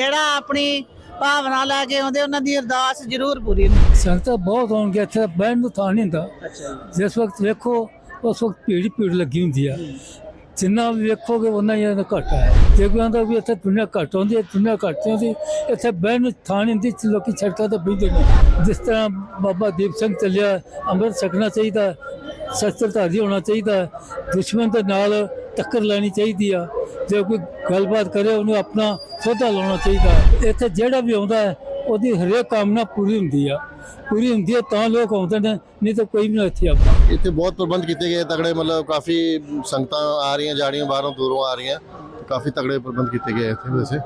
ਜਿਹੜਾ ਆਪਣੀ ਭਾਵਨਾ ਲੈ ਕੇ ਆਉਂਦੇ ਉਹਨਾਂ ਦੀ ਅਰਦਾਸ ਜ਼ਰੂਰ ਪੂਰੀ ਹੁੰਦੀ। ਸੰਗਤਾਂ ਬਹੁਤ ਹੋਣਗੀਆਂ ਇੱਥੇ ਬਹਿਣ ਨੂੰ ਥਾਂ ਨਹੀਂ ਹੁੰਦਾ। ਅੱਛਾ। ਜਿਸ ਵਕਤ ਵੇਖੋ ਉਸ ਵਕਤ ਭੀੜ ਭੀੜ ਲੱਗੀ ਹੁੰਦੀ ਆ। ਜਿੰਨਾ ਵੀ ਵੇਖੋਗੇ ਉਹਨਾਂ ਹੀ ਇਹਨਾਂ ਘੱਟ ਹੈ। ਜੇ ਕੋਈ ਆਂਦਾ ਵੀ ਇੱਥੇ ਦੁਨੀਆ ਘੱਟ ਹੁੰਦੀ ਹੈ ਦੁਨੀਆ ਘੱਟ ਹੁੰਦੀ ਇੱਥੇ ਬਹਿਣ ਨੂੰ ਥਾਂ ਨਹੀਂ ਹੁੰਦੀ ਲੋਕੀ ਸੜਕਾਂ ਤੇ ਬਹਿੰਦੇ ਨੇ। ਜਿਸ ਤਰ੍ਹਾਂ ਬਾਬਾ ਦੀਪ ਸਿੰਘ ਚੱਲਿਆ ਅੰਮ੍ਰਿਤ ਛਕਣਾ ਚਾਹੀਦਾ ਸ਼ਸਤਰਧਾਰੀ ਹੋਣਾ ਚਾਹੀਦਾ ਦੁਸ਼ਮਣ ਦੇ ਨਾਲ ਟੱਕਰ ਲੈਣੀ ਚਾਹੀਦੀ ਆ। ਜੇ ਕੋਈ ਗੱਲਬਾਤ ਕਰੇ ਉਹਨੂੰ ਆਪਣਾ ਸੋਧਾ ਲਾਉਣਾ ਚਾਹੀਦਾ। ਇੱਥੇ ਜਿਹੜਾ ਵੀ ਆਉਂਦਾ ਹੈ ਉਹਦੀ ਹਰੇਕ ਕਾਮਨਾ ਪੂਰੀ ਹੁੰਦੀ ਆ। ਪੂਰੀ ਹੁੰਦੀ ਹੈ ਤਾਂ ਲੋਕ ਆਉਂਦੇ ਨੇ ਨਹੀਂ ਤਾਂ ਕੋਈ ਵੀ ਨਹੀਂ ਇੱਥੇ ਆਉਂਦਾ। ਇੱਥੇ ਬਹੁਤ ਪ੍ਰਬੰਧ ਕੀਤੇ ਗਏ ਤਗੜੇ ਮਤਲਬ ਕਾਫੀ ਸੰਗਤਾਂ ਆ ਰਹੀਆਂ ਜਾ ਰਹੀਆਂ ਬਾਹਰੋਂ ਦੂਰੋਂ ਆ ਰਹੀਆਂ। ਕਾਫੀ ਤਗੜੇ ਪ੍ਰਬੰਧ ਕੀਤੇ ਗਏ ਇੱਥੇ ਵੈਸੇ।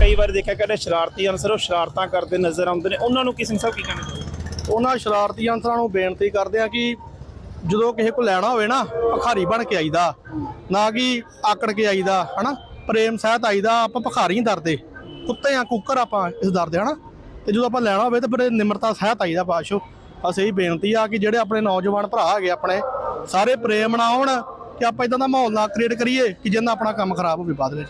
ਕਈ ਵਾਰ ਦੇਖਿਆ ਕਰਦੇ ਸ਼ਰਾਰਤੀ ਅਨਸਰ ਉਹ ਸ਼ਰਾਰਤਾਂ ਕਰਦੇ ਨਜ਼ਰ ਆਉਂਦੇ ਨੇ। ਉਹਨਾਂ ਨੂੰ ਕਿਸ ਸਾਹਿਬ ਕੀ ਕਹਿਣਾ ਚਾਹੁੰਦੇ ਉਹਨਾਂ ਸ਼ਰਾਰਤੀ ਅੰਸਰਾਂ ਨੂੰ ਬੇਨਤੀ ਕਰਦੇ ਆ ਕਿ ਜਦੋਂ ਕਿਸੇ ਕੋ ਲੈਣਾ ਹੋਵੇ ਨਾ, ਭਖਾਰੀ ਬਣ ਕੇ ਆਈਦਾ। ਨਾ ਕਿ ਆਕੜ ਕੇ ਆਈਦਾ, ਹਨਾ? ਪ੍ਰੇਮ ਸਹਿਤ ਆਈਦਾ, ਆਪਾਂ ਭਖਾਰੀ ਨਹੀਂ ਡਰਦੇ। ਕੁੱਤੇ ਆ ਕੁੱਕਰ ਆਪਾਂ ਇਸ ਡਰਦੇ, ਹਨਾ? ਤੇ ਜਦੋਂ ਆਪਾਂ ਲੈਣਾ ਹੋਵੇ ਤਾਂ ਬੜੇ ਨਿਮਰਤਾ ਸਹਿਤ ਆਈਦਾ ਪਾਸ਼ੋ। ਬਸ ਇਹੀ ਬੇਨਤੀ ਆ ਕਿ ਜਿਹੜੇ ਆਪਣੇ ਨੌਜਵਾਨ ਭਰਾ ਹੈਗੇ ਆਪਣੇ, ਸਾਰੇ ਪ੍ਰੇਮ ਨਾਲ ਆਉਣ ਕਿ ਆਪਾਂ ਇਦਾਂ ਦਾ ਮਾਹੌਲ ਨਾ ਕ੍ਰੀਏਟ ਕਰੀਏ ਕਿ ਜਿਹਨਾਂ ਆਪਣਾ ਕੰਮ ਖਰਾਬ ਹੋਵੇ ਬਾਅਦ ਵਿੱਚ।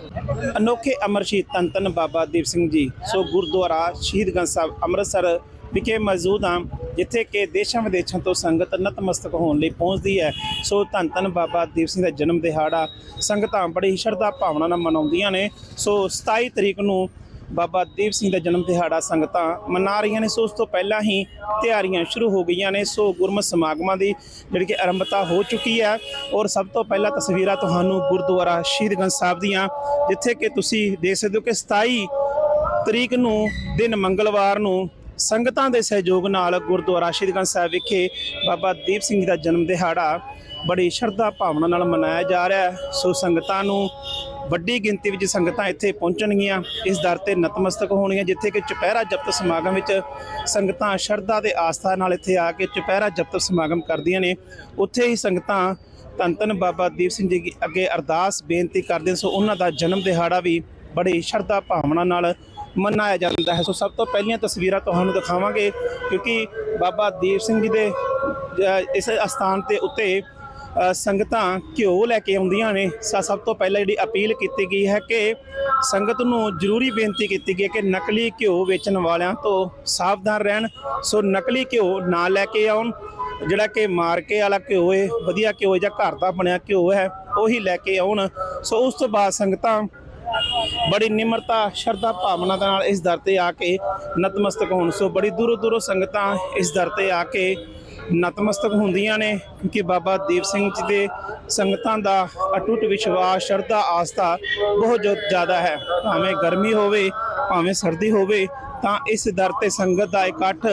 ਅਨੋਖੇ ਅਮਰ ਸ਼ਹੀਦ ਧੰਨ ਧੰਨ ਬਾਬਾ ਦੀਪ ਸਿੰਘ ਜੀ, ਸੋ ਗੁਰਦੁਆਰਾ ਸ਼ਹੀਦਗੰਜ ਸਾਹਿਬ ਅੰਮ੍ਰਿਤਸਰ ਵਿਖੇ ਮੌਜੂਦ ਹਾਂ, ਜਿੱਥੇ ਕਿ ਦੇਸ਼ਾਂ ਵਿਦੇਸ਼ਾਂ ਤੋਂ ਸੰਗਤ ਨਤਮਸਤਕ ਹੋਣ ਲਈ ਪਹੁੰਚਦੀ ਹੈ। ਸੋ ਧੰਨ ਧੰਨ ਬਾਬਾ ਦੀਪ ਸਿੰਘ ਦਾ ਜਨਮ ਦਿਹਾੜਾ ਸੰਗਤਾਂ ਬੜੀ ਸ਼ਰਧਾ ਭਾਵਨਾ ਨਾਲ ਮਨਾਉਂਦੀਆਂ ਨੇ। ਸੋ 27 ਤਰੀਕ ਨੂੰ ਬਾਬਾ ਦੀਪ ਸਿੰਘ ਦਾ ਜਨਮ ਦਿਹਾੜਾ ਸੰਗਤਾਂ ਮਨਾ ਰਹੀਆਂ ਨੇ। ਸੋ ਉਸ ਤੋਂ ਪਹਿਲਾਂ ਹੀ ਤਿਆਰੀਆਂ ਸ਼ੁਰੂ ਹੋ ਗਈਆਂ ਨੇ। ਸੋ ਗੁਰਮਤ ਸਮਾਗਮਾਂ ਦੀ ਜਿਹੜੀ ਕਿ ਆਰੰਭਤਾ ਹੋ ਚੁੱਕੀ ਹੈ। ਔਰ ਸਭ ਤੋਂ ਪਹਿਲਾਂ ਤਸਵੀਰਾਂ ਤੁਹਾਨੂੰ ਗੁਰਦੁਆਰਾ ਸ਼ਹੀਦਗੰਜ ਸਾਹਿਬ ਦੀਆਂ, ਜਿੱਥੇ ਕਿ ਤੁਸੀਂ ਦੇਖ ਸਕਦੇ ਹੋ ਕਿ 27 ਤਰੀਕ ਨੂੰ ਦਿਨ ਮੰਗਲਵਾਰ ਨੂੰ ਸੰਗਤਾਂ ਦੇ ਸਹਿਯੋਗ ਨਾਲ ਗੁਰਦੁਆਰਾ ਸ਼ਹੀਦਗੰਜ ਸਾਹਿਬ ਵਿਖੇ ਬਾਬਾ ਦੀਪ ਸਿੰਘ ਜੀ ਦਾ ਜਨਮ ਦਿਹਾੜਾ ਬੜੀ ਸ਼ਰਧਾ ਭਾਵਨਾ ਨਾਲ ਮਨਾਇਆ ਜਾ ਰਿਹਾ ਹੈ। ਸੋ ਸੰਗਤਾਂ ਨੂੰ ਵੱਡੀ ਗਿਣਤੀ ਵਿੱਚ ਸੰਗਤਾਂ ਇੱਥੇ ਪਹੁੰਚਣਗੀਆਂ। ਇਸ ਦਰ ਤੇ ਨਤਮਸਤਕ ਹੋਣਗੀਆਂ, ਜਿੱਥੇ ਕਿ ਚੁਪਹਿਰਾ ਜਪਤ ਸਮਾਗਮ ਵਿੱਚ ਸੰਗਤਾਂ ਸ਼ਰਧਾ ਤੇ ਆਸਥਾ ਨਾਲ ਇੱਥੇ ਆ ਕੇ ਚੁਪਹਿਰਾ ਜਪਤ ਸਮਾਗਮ ਕਰਦੀਆਂ ਨੇ। ਉੱਥੇ ਹੀ ਸੰਗਤਾਂ ਧੰਨ ਧੰਨ ਬਾਬਾ ਦੀਪ ਸਿੰਘ ਜੀ ਅੱਗੇ ਅਰਦਾਸ ਬੇਨਤੀ ਕਰਦੇ ਸੋ ਉਹਨਾਂ ਦਾ ਜਨਮ ਦਿਹਾੜਾ ਵੀ ਬੜੀ ਸ਼ਰਧਾ ਭਾਵਨਾ ਨਾਲ ਮਨਾਇਆ ਜਾਂਦਾ ਹੈ। ਸੋ ਸਭ ਤੋਂ ਪਹਿਲੀਆਂ ਤਸਵੀਰਾਂ ਤੁਹਾਨੂੰ ਦਿਖਾਵਾਂਗੇ ਕਿਉਂਕਿ ਬਾਬਾ ਦੀਪ ਸਿੰਘ ਜੀ ਦੇ ਇਸ ਅਸਥਾਨ ਤੇ ਉੱਤੇ ਸੰਗਤਾਂ ਘਿਓ ਲੈ ਕੇ ਆਉਂਦੀਆਂ ਨੇ। ਸਭ ਤੋਂ ਪਹਿਲਾਂ ਜਿਹੜੀ ਅਪੀਲ ਕੀਤੀ ਗਈ ਹੈ ਕਿ ਸੰਗਤ ਨੂੰ ਜ਼ਰੂਰੀ ਬੇਨਤੀ ਕੀਤੀ ਗਈ ਹੈ ਕਿ ਨਕਲੀ ਘਿਓ ਵੇਚਣ ਵਾਲਿਆਂ ਤੋਂ ਸਾਵਧਾਨ ਰਹਿਣ। ਸੋ ਨਕਲੀ ਘਿਓ ਨਾ ਲੈ ਕੇ ਆਉਣ। ਜਿਹੜਾ ਕਿ ਮਾਰਕੇ ਵਾਲਾ ਘਿਓ ਹੈ ਵਧੀਆ ਘਿਓ ਹੈ ਜਾਂ ਘਰ ਦਾ ਬਣਿਆ ਘਿਓ ਹੈ, ਉਹੀ ਲੈ ਕੇ ਆਉਣ। ਸੋ ਉਸ ਤੋਂ ਬਾਅਦ ਸੰਗਤਾਂ ਬੜੀ ਨਿਮਰਤਾ, ਸ਼ਰਧਾ ਭਾਵਨਾ ਦੇ ਨਾਲ ਇਸ ਦਰ ਤੇ ਆ ਕੇ ਨਤਮਸਤਕ ਹੋਣ। ਸੋ ਬੜੀ ਦੂਰੋਂ ਦੂਰੋਂ ਸੰਗਤਾਂ ਇਸ ਦਰ ਤੇ ਆ ਕੇ ਨਤਮਸਤਕ ਹੁੰਦੀਆਂ ਨੇ, ਕਿਉਂਕਿ ਬਾਬਾ ਦੀਪ ਸਿੰਘ ਜੀ ਦੇ ਸੰਗਤਾਂ ਦਾ ਅਟੁੱਟ ਵਿਸ਼ਵਾਸ, ਸ਼ਰਧਾ, ਆਸਥਾ ਬਹੁਤ ਜੋ, ਜ਼ਿਆਦਾ ਹੈ। ਭਾਵੇਂ ਗਰਮੀ ਹੋਵੇ, ਭਾਵੇਂ ਸਰਦੀ ਹੋਵੇ, ਤਾਂ ਇਸ ਦਰ ਤੇ ਸੰਗਤ ਦਾ ਇਕੱਠ